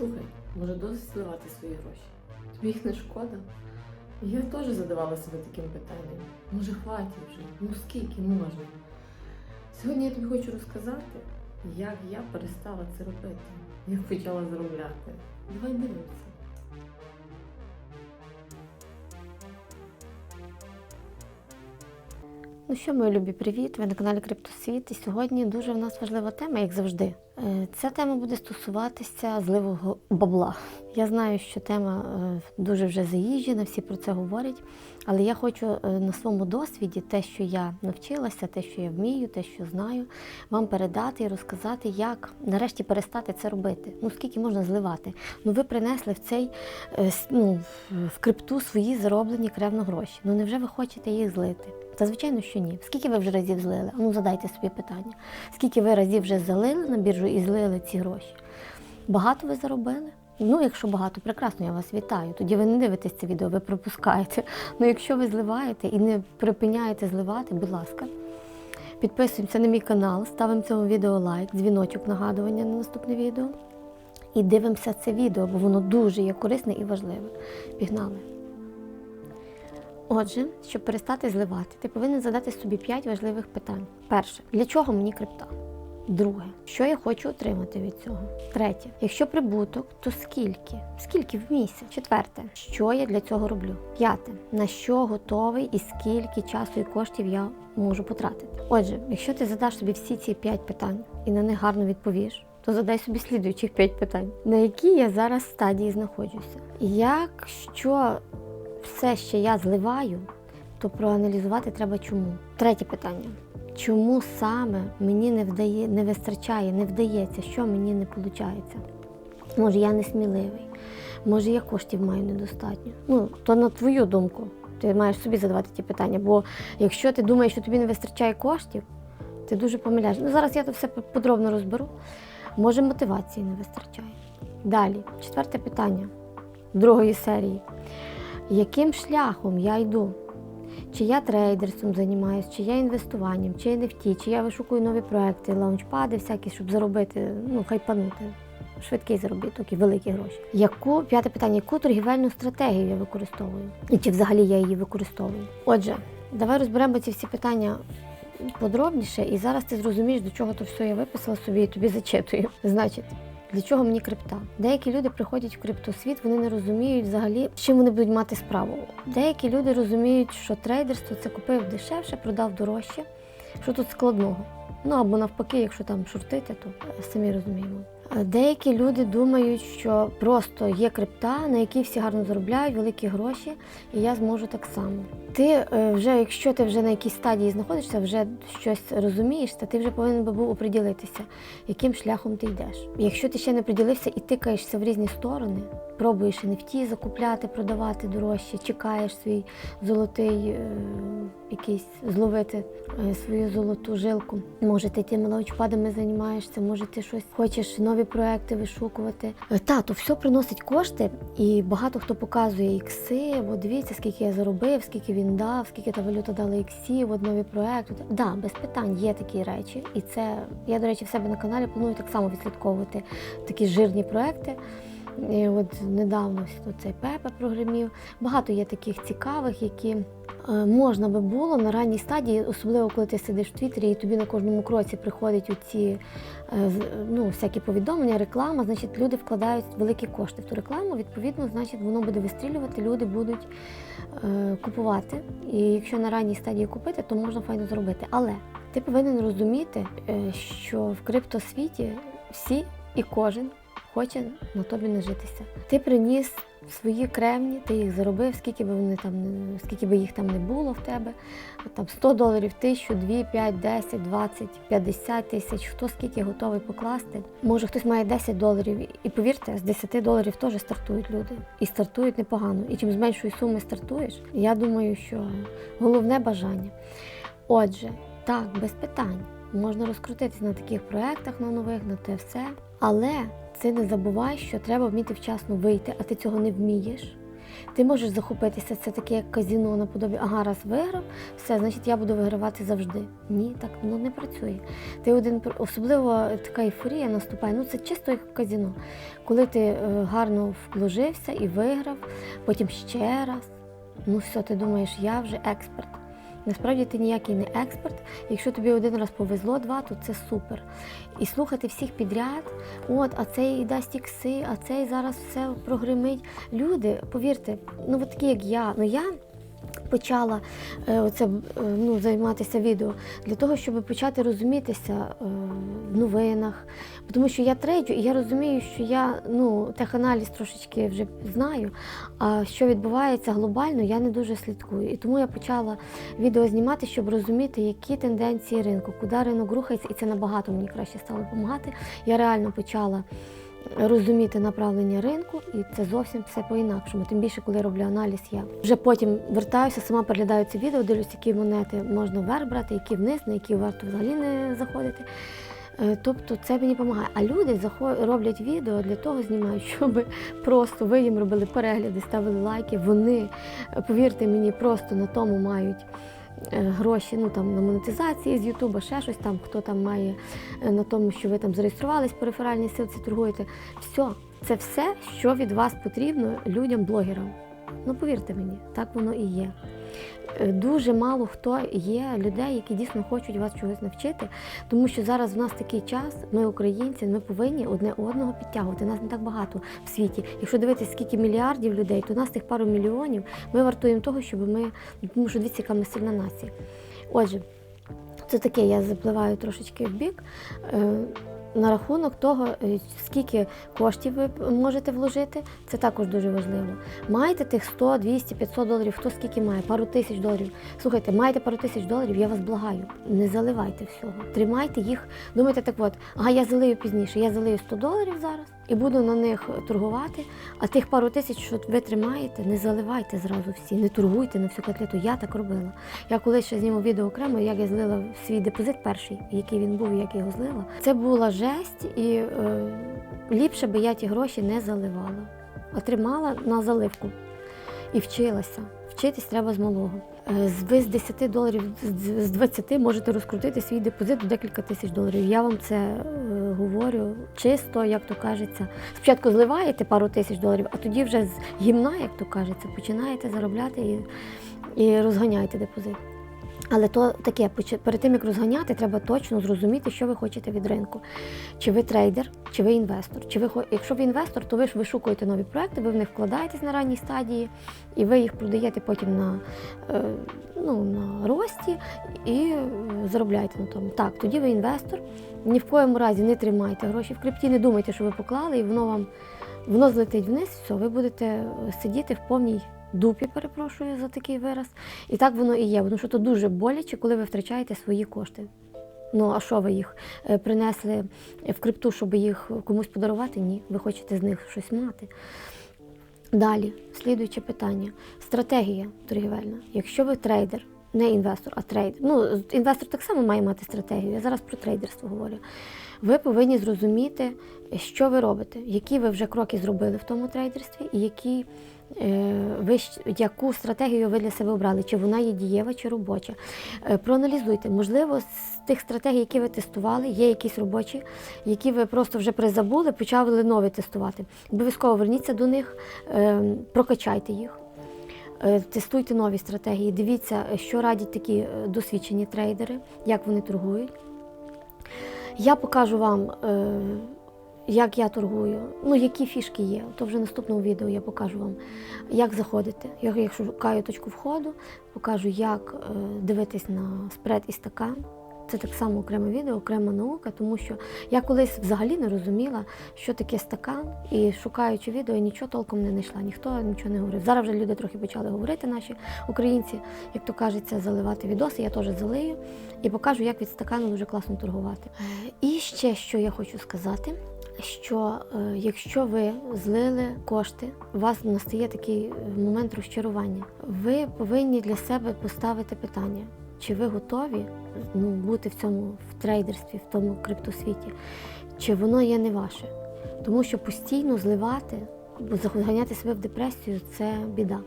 Слухай, може досить зливати свої гроші? Тобі їх не шкода? Я теж задавала себе таким питанням. Може, хватить вже? Ну скільки можна? Сьогодні я тобі хочу розказати, як я перестала це робити, як почала заробляти. Давай дивимося. Ну що, мої любі, привіт! Ви на каналі Криптосвіт. І сьогодні дуже в нас важлива тема, як завжди. Е, Ця тема буде стосуватися зливого бабла. Я знаю, що тема е, дуже вже заїжджена, всі про це говорять. Але я хочу е, на своєму досвіді те, що я навчилася, те, що я вмію, те, що знаю, вам передати і розказати, як нарешті перестати це робити. Ну скільки можна зливати? Ну ви принесли в цей ну, в крипту свої зароблені кревно гроші. Ну невже ви хочете їх злити? Та звичайно, що ні. Скільки ви вже разів злили? Ну задайте собі питання. Скільки ви разів вже залили на біржу і злили ці гроші? Багато ви заробили? Ну, якщо багато, прекрасно, я вас вітаю. Тоді ви не дивитесь це відео, ви пропускаєте. Ну, якщо ви зливаєте і не припиняєте зливати, будь ласка, підписуємося на мій канал, ставимо цьому відео лайк, дзвіночок нагадування на наступне відео. І дивимося це відео, бо воно дуже є корисне і важливе. Пігнали. Отже, щоб перестати зливати, ти повинен задати собі 5 важливих питань. Перше, для чого мені крипта? Друге, що я хочу отримати від цього? Третє, якщо прибуток, то скільки? Скільки в місяць? Четверте, що я для цього роблю? П'яте, на що готовий і скільки часу і коштів я можу потратити? Отже, якщо ти задаш собі всі ці 5 питань і на них гарно відповіш, то задай собі слідуючих 5 питань, на якій я зараз стадії знаходжуся. Якщо все ще я зливаю, то проаналізувати треба чому. Третє питання. Чому саме мені не вдає, не вистачає, не вдається, що мені не виходить? Може, я не сміливий, може, я коштів маю недостатньо. Ну, то на твою думку. Ти маєш собі задавати ті питання. Бо якщо ти думаєш, що тобі не вистачає коштів, ти дуже помиляєш. Ну, зараз я це все подробно розберу. Може, мотивації не вистачає. Далі, четверте питання другої серії яким шляхом я йду? Чи я трейдерством займаюся, чи я інвестуванням, чи NFT, чи я вишукую нові проекти, лаунчпади всякі, щоб заробити, ну, хайпанути. Швидкий заробіток і великі гроші. Яку п'яте питання, яку торгівельну стратегію я використовую? І чи взагалі я її використовую? Отже, давай розберемо ці всі питання подробніше, і зараз ти зрозумієш, до чого то все я виписала собі і тобі зачитую. Значить, для чого мені крипта? Деякі люди приходять в криптосвіт, вони не розуміють взагалі, з чим вони будуть мати справу. Деякі люди розуміють, що трейдерство це купив дешевше, продав дорожче. Що тут складного? Ну або навпаки, якщо там шортити, то е, самі розуміємо. Е, Деякі люди думають, що просто є крипта, на якій всі гарно заробляють великі гроші, і я зможу так само. Ти е, вже, якщо ти вже на якійсь стадії знаходишся, вже щось розумієш, то ти вже повинен би був оприділитися, яким шляхом ти йдеш. Якщо ти ще не приділився і тикаєшся в різні сторони, пробуєш NFT закупляти, продавати дорожче, чекаєш свій золотий е, якийсь зловити е, свою золоту жилку. Може, ти тими лаучпадами займаєшся, може ти щось хочеш нові проекти вишукувати. Та, то все приносить кошти, і багато хто показує ікси. От дивіться, скільки я заробив, скільки він дав, скільки та валюта дала в однові проекти. Да, без питань є такі речі, і це я, до речі, в себе на каналі планую так само відслідковувати такі жирні проекти. От недавно цей Пепе прогремів. Багато є таких цікавих, які е, можна би було на ранній стадії, особливо коли ти сидиш в Твіттері і тобі на кожному кроці приходять оці е, ну, всякі повідомлення, реклама, значить люди вкладають великі кошти в ту рекламу, відповідно, значить воно буде вистрілювати, люди будуть е, купувати. І якщо на ранній стадії купити, то можна файно зробити. Але ти повинен розуміти, що в криптосвіті всі і кожен хоче на тобі нажитися. Ти приніс свої кремні, ти їх заробив, скільки би вони там скільки би їх там не було в тебе. Там 100 доларів, 1000, 2, 5, 10, 20, 50 тисяч, хто скільки готовий покласти. Може хтось має 10 доларів, і повірте, з 10 доларів теж стартують люди. І стартують непогано. І чим з меншої суми стартуєш, я думаю, що головне бажання. Отже, так, без питань. Можна розкрутитися на таких проєктах, на нових, на те все. Але це не забувай, що треба вміти вчасно вийти, а ти цього не вмієш. Ти можеш захопитися, це таке як казіно наподобі, ага, раз виграв, все, значить я буду вигравати завжди. Ні, так воно не працює. Ти один особливо така ейфорія наступає. Ну це чисто як казіно. Коли ти е, гарно вложився і виграв, потім ще раз. Ну все, ти думаєш, я вже експерт. Насправді ти ніякий не експерт. Якщо тобі один раз повезло два, то це супер. І слухати всіх підряд, от, а цей дасть ікси, а цей зараз все прогримить. Люди, повірте, ну от такі як я, ну я. Почала е, оце, е, ну, займатися відео для того, щоб почати розумітися е, в новинах. Тому що я трейджу, і я розумію, що я ну, теханаліз трошечки вже знаю, а що відбувається глобально, я не дуже слідкую. І тому я почала відео знімати, щоб розуміти, які тенденції ринку, куди ринок рухається, і це набагато мені краще стало допомагати. Я реально почала розуміти направлення ринку, і це зовсім все по-інакшому. Тим більше, коли роблю аналіз, я вже потім вертаюся, сама переглядаю це відео, дивлюсь, які монети можна вверх брати, які вниз, на які варто взагалі не заходити. Е, Тобто це мені допомагає. А люди роблять відео для того, знімають, щоб просто ви їм робили перегляди, ставили лайки. Вони, повірте мені, просто на тому мають гроші ну, там, на монетизації з Ютуба, ще щось там, хто там має е, на тому, що ви там зареєструвались по реферальній силці, торгуєте. Все, це все, що від вас потрібно людям-блогерам. Ну, повірте мені, так воно і є. Е, Дуже мало хто є людей, які дійсно хочуть вас чогось навчити, тому що зараз в нас такий час, ми українці, ми повинні одне одного підтягувати. Нас не так багато в світі. Якщо дивитися, скільки мільярдів людей, то нас тих пару мільйонів ми вартуємо того, щоб ми, тому що дивіться, яка ми сильна нація. Отже, це таке, я запливаю трошечки в бік. На рахунок того, е, скільки коштів ви можете вложити, це також дуже важливо. Маєте тих 100, 200, 500 доларів, хто скільки має, пару тисяч доларів. Слухайте, маєте пару тисяч доларів, я вас благаю, не заливайте всього. Тримайте їх. Думайте так от, а я залию пізніше, я залию 100 доларів зараз і буду на них торгувати. А тих пару тисяч, що ви тримаєте, не заливайте зразу всі, не торгуйте на всю котлету. Я так робила. Я колись ще зніму відео окремо, як я злила свій депозит перший, який він був, як я його злила. Це була жесть, і е, ліпше би я ті гроші не заливала, а тримала на заливку і вчилася. Вчитись треба з малого. Е, Ви з 10 доларів, з- з 20 можете розкрутити свій депозит до декілька тисяч доларів. Я вам це е, говорю чисто, як то кажеться. Спочатку зливаєте пару тисяч доларів, а тоді вже з гімна, як то кажеться, починаєте заробляти і, і розганяєте депозит. Але то таке, перед тим як розганяти, треба точно зрозуміти, що ви хочете від ринку. Чи ви трейдер, чи ви інвестор. Чи ви якщо ви інвестор, то ви ж вишукуєте нові проекти, ви в них вкладаєтесь на ранній стадії, і ви їх продаєте потім на, е, ну, на рості і заробляєте на тому. Так, тоді ви інвестор. Ні в коєму разі не тримайте гроші в крипті, не думайте, що ви поклали, і воно вам воно злетить вниз, все, ви будете сидіти в повній дупі, перепрошую за такий вираз. І так воно і є, тому що то дуже боляче, коли ви втрачаєте свої кошти. Ну, а що ви їх е, принесли в крипту, щоб їх комусь подарувати? Ні, ви хочете з них щось мати. Далі, слідуюче питання. Стратегія торгівельна. Якщо ви трейдер, не інвестор, а трейдер. Ну, інвестор так само має мати стратегію. Я зараз про трейдерство говорю. Ви повинні зрозуміти, що ви робите, які ви вже кроки зробили в тому трейдерстві, і які ви яку стратегію ви для себе обрали, чи вона є дієва, чи робоча. Е, Проаналізуйте, можливо, з тих стратегій, які ви тестували, є якісь робочі, які ви просто вже призабули, почали нові тестувати. Обов'язково верніться до них, е, прокачайте їх. Е, Тестуйте нові стратегії, дивіться, що радять такі е, досвідчені трейдери, як вони торгують. Я покажу вам, е, як я торгую, ну які фішки є. То вже в наступному відео я покажу вам, як заходити. Я якщо шукаю точку входу, покажу, як е, дивитись на спред і стакан. Це так само окреме відео, окрема наука, тому що я колись взагалі не розуміла, що таке стакан, і шукаючи відео, я нічого толком не знайшла, ніхто нічого не говорив. Зараз вже люди трохи почали говорити, наші українці, як то кажеться, заливати відоси. Я теж залию і покажу, як від стакану дуже класно торгувати. Е, І ще що я хочу сказати. Що е, якщо ви злили кошти, у вас настає такий е, момент розчарування. Ви повинні для себе поставити питання, чи ви готові ну, бути в цьому в трейдерстві, в тому криптосвіті, чи воно є не ваше. Тому що постійно зливати заганяти себе в депресію це біда.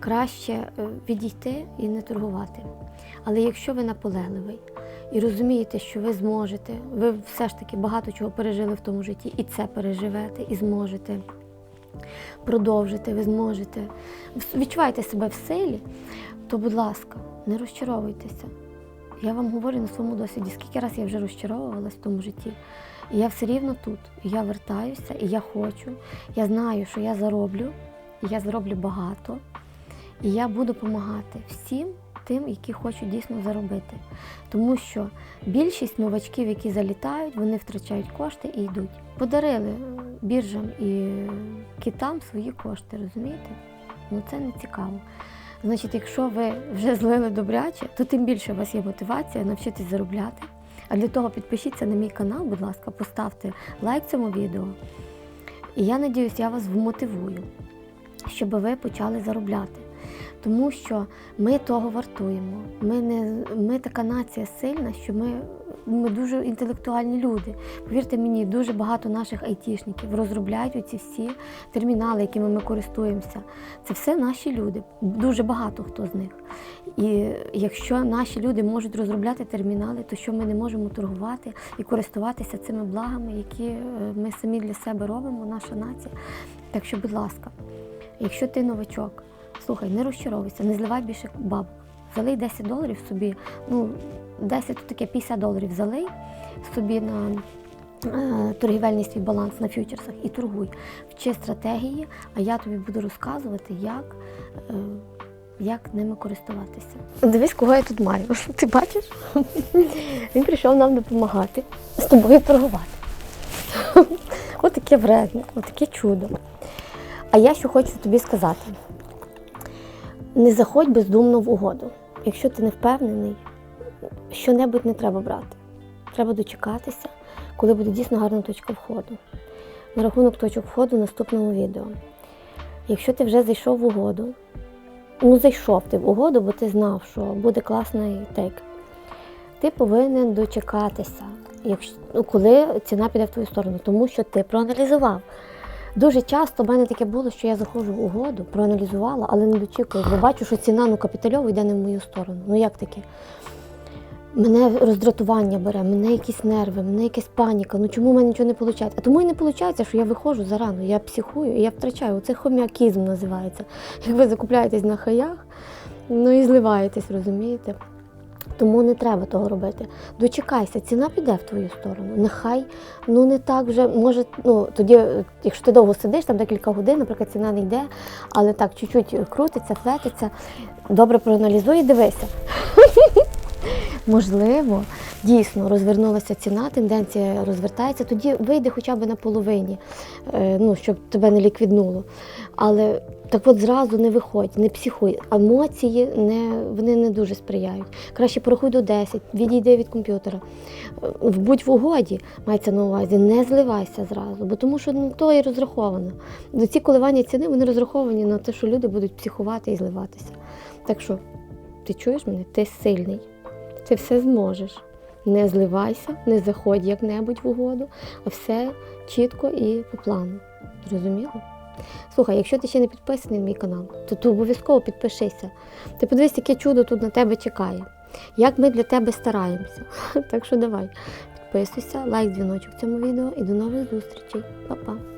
Краще е, відійти і не торгувати. Але якщо ви наполегливий і розумієте, що ви зможете, ви все ж таки багато чого пережили в тому житті, і це переживете, і зможете продовжити, ви зможете. Відчуваєте себе в силі, то, будь ласка, не розчаровуйтеся. Я вам говорю на своєму досвіді, скільки разів я вже розчаровувалась в тому житті. Я все рівно тут. Я вертаюся, і я хочу. Я знаю, що я зароблю, і я зароблю багато. І я буду допомагати всім тим, які хочуть дійсно заробити. Тому що більшість новачків, які залітають, вони втрачають кошти і йдуть. Подарили е, біржам і китам свої кошти, розумієте? Ну це не цікаво. Значить, якщо ви вже злили добряче, то тим більше у вас є мотивація навчитись заробляти. А для того підпишіться на мій канал, будь ласка, поставте лайк цьому відео. І я надіюсь, я вас вмотивую, щоб ви почали заробляти. Тому що ми того вартуємо. Ми, не, ми така нація сильна, що ми, ми дуже інтелектуальні люди. Повірте мені, дуже багато наших айтішників розробляють оці всі термінали, якими ми користуємося. Це все наші люди, дуже багато хто з них. І якщо наші люди можуть розробляти термінали, то що ми не можемо торгувати і користуватися цими благами, які е, ми самі для себе робимо, наша нація. Так що, будь ласка, якщо ти новачок, слухай, не розчаровуйся, не зливай більше бабок. Залий 10 доларів собі, ну 10 то таке 50 доларів залий собі на е, торгівельний свій баланс на фьючерсах і торгуй. Вчи стратегії, а я тобі буду розказувати, як, е, як ними користуватися. Дивись, кого я тут маю. Ти бачиш? Він прийшов нам допомагати з тобою торгувати. Отаке вредне, отаке чудо. А я що хочу тобі сказати: не заходь бездумно в угоду. Якщо ти не впевнений, що-небудь не треба брати. Треба дочекатися, коли буде дійсно гарна точка входу. На рахунок точок входу в наступному відео. Якщо ти вже зайшов в угоду, ну зайшов ти в угоду, бо ти знав, що буде класний тейк, ти повинен дочекатися, якщо, ну, коли ціна піде в твою сторону, тому що ти проаналізував. Дуже часто в мене таке було, що я заходжу в угоду, проаналізувала, але не дочікую, бо бачу, що ціна ну, капітальова йде не в мою сторону. Ну як таке? Мене роздратування бере, мене якісь нерви, мене якась паніка. Ну чому в мене нічого не виходить? А тому і не виходить, що я виходжу зарано, я психую і я втрачаю. Оце хом'якізм називається. Як ви закупляєтесь на хаях, ну і зливаєтесь, розумієте? Тому не треба того робити. Дочекайся, ціна піде в твою сторону. Нехай ну не так вже може. Ну тоді, е, якщо ти довго сидиш, там декілька годин, наприклад, ціна не йде, але так чуть-чуть крутиться, флетиться. Добре проаналізуй і дивися. Можливо, дійсно розвернулася ціна, тенденція розвертається, тоді вийде хоча б на половині, е, ну, щоб тебе не ліквіднуло. Але так от зразу не виходь, не психуй. Емоції не, вони не дуже сприяють. Краще порахуй до 10, відійди від комп'ютера. Е, Будь в угоді, мається на увазі, не зливайся зразу, бо тому що ну, то і розраховано. До ці коливання ціни вони розраховані на те, що люди будуть психувати і зливатися. Так що, ти чуєш мене? Ти сильний. Ти все зможеш. Не зливайся, не заходь як-небудь в угоду, а все чітко і по плану. Зрозуміло? Слухай, якщо ти ще не підписаний на мій канал, то ти обов'язково підпишися. Ти подивись, яке чудо тут на тебе чекає. Як ми для тебе стараємося. Так що давай, підписуйся, лайк, дзвіночок цьому відео і до нових зустрічей. Па-па!